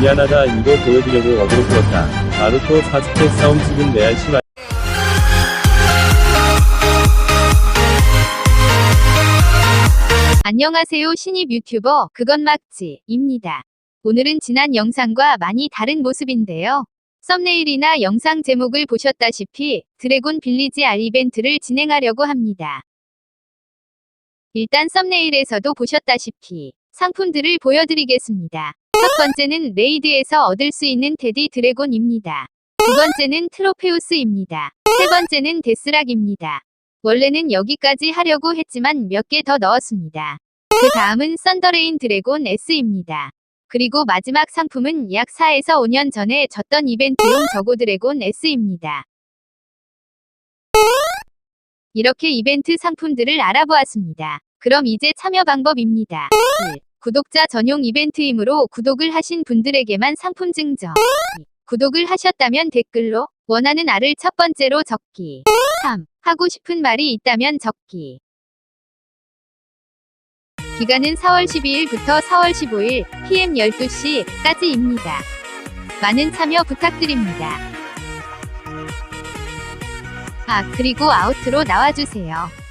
미안하다 이거 보여주려고 어그로 끌었다. 나루토 사스케 싸움 지금 레알 실화. 안녕하세요 신입 유튜버 그건 맞지 입니다. 오늘은 지난 영상과 많이 다른 모습인데요. 썸네일이나 영상 제목을 보셨다시피 드래곤 빌리지 알 이벤트를 진행하려고 합니다. 일단 썸네일에서도 보셨다시피 상품들을 보여드리겠습니다. 첫 번째는 레이드에서 얻을 수 있는 테디 드래곤입니다. 두 번째는 트로페우스입니다. 세 번째는 데스락입니다. 원래는 여기까지 하려고 했지만 몇 개 더 넣었습니다. 그 다음은 썬더레인 드래곤 S입니다. 그리고 마지막 상품은 약 4에서 5년 전에 졌던 이벤트용 저고 드래곤 S입니다. 이렇게 이벤트 상품들을 알아보았습니다. 그럼 이제 참여 방법입니다. 1. 구독자 전용 이벤트이므로 구독을 하신 분들에게만 상품 증정. 2. 구독을 하셨다면 댓글로 원하는 알을 첫 번째로 적기. 3. 하고 싶은 말이 있다면 적기. 기간은 4월 12일부터 4월 15일 PM 12시까지입니다. 많은 참여 부탁드립니다. 아, 그리고 아웃으로 나와주세요.